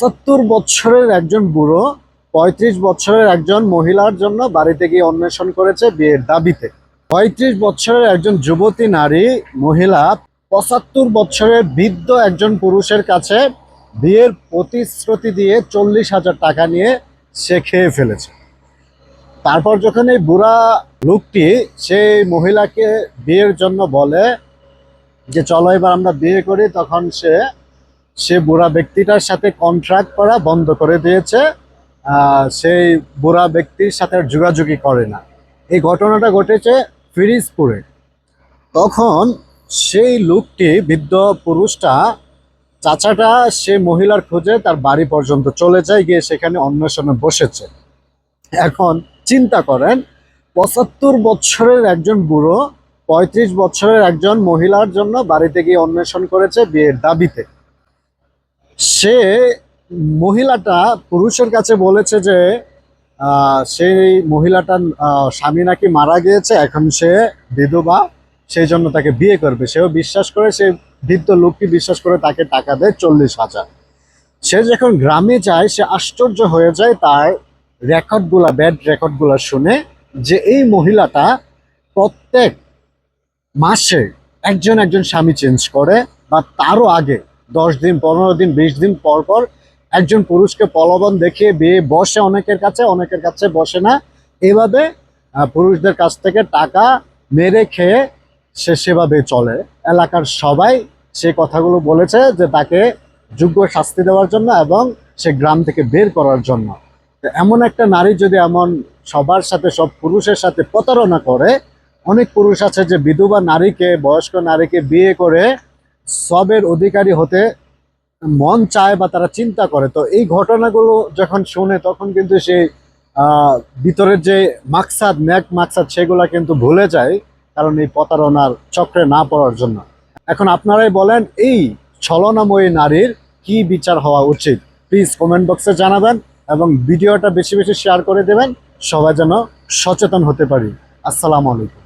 পঁচাত্তর বছরের একজন বুড়ো, পঁয়ত্রিশ বছরের একজন মহিলার জন্য বাড়িতে গিয়ে অন্বেষণ করেছে বিয়ের দাবিতে। পঁয়ত্রিশ বছরের একজন যুবতী নারী, মহিলা, পঁচাত্তর বছরের বৃদ্ধ একজন পুরুষের কাছে বিয়ের প্রতিশ্রুতি দিয়ে চল্লিশ হাজার টাকা নিয়ে সে খেয়ে ফেলেছে। তারপর যখন এই বুড়া লোকটি সেই মহিলাকে বিয়ের জন্য বলে যে, চলো এবার আমরা বিয়ে করি, তখন সে সে বুড়া ব্যক্তিটার সাথে কন্ট্রাক্ট করা বন্ধ করে দিয়েছে সেই বুড়া ব্যক্তির সাথে আর যোগাযোগই করে না। এই ঘটনাটা ঘটেছে ফিরিজপুরে। তখন সেই লোকটি, বৃদ্ধ পুরুষটা, চাচাটা, সে মহিলার খোঁজে তার বাড়ি পর্যন্ত চলে যায়, গিয়ে সেখানে অন্বেষণে বসেছে। এখন চিন্তা করেন, পঁচাত্তর বছরের একজন বুড়ো, পঁয়ত্রিশ বছরের একজন মহিলার জন্য বাড়িতে গিয়ে অন্বেষণ করেছে বিয়ের দাবিতে। সে মহিলাটা পুরুষের কাছে বলেছে যে সেই মহিলাটার স্বামী নাকি মারা গিয়েছে, এখন সে বিধবা, সেই জন্য তাকে বিয়ে করবে। সেও বিশ্বাস করে, সে বৃদ্ধ লোকটি বিশ্বাস করে তাকে টাকা দেয় চল্লিশ হাজার। সে যখন গ্রামে যায়, সে আশ্চর্য হয়ে যায় তার রেকর্ডগুলা, ব্যাড রেকর্ডগুলা শুনে যে এই মহিলাটা প্রত্যেক মাসে একজন একজন স্বামী চেঞ্জ করে বা তারও আগে দশ দিন, পনেরো দিন, বিশ দিন পর পর একজন পুরুষকে পলবন দেখিয়ে বিয়ে বসে অনেকের কাছে অনেকের কাছে বসে না। এভাবে পুরুষদের কাছ থেকে টাকা মেরে খেয়ে সে সেভাবে চলে। এলাকার সবাই সে কথাগুলো বলেছে যে তাকে যোগ্য শাস্তি দেওয়ার জন্য এবং সে গ্রাম থেকে বের করার জন্য। এমন একটা নারী যদি এমন সবার সাথে, সব পুরুষের সাথে প্রতারণা করে, অনেক পুরুষ আছে যে বিধবা নারীকে, বয়স্ক নারীকে বিয়ে করে সবের অধিকারী হতে মন চায় বা তারা চিন্তা করে। তো এই ঘটনাগুলো যখন শুনে, তখন কিন্তু সেই ভিতরের যে মাকসাদ, ন্যাক মাকসাদ, সেগুলা কিন্তু ভুলে যায়, কারণ এই প্রতারণার চক্রে না পড়ার জন্য। এখন আপনারাই বলেন, এই ছলনাময়ী নারীর কি বিচার হওয়া উচিত? প্লিজ কমেন্ট বক্সে জানাবেন এবং ভিডিওটা বেশি বেশি শেয়ার করে দেবেন। সবাই যেন সচেতন হতে পারি। আসসালামু আলাইকুম।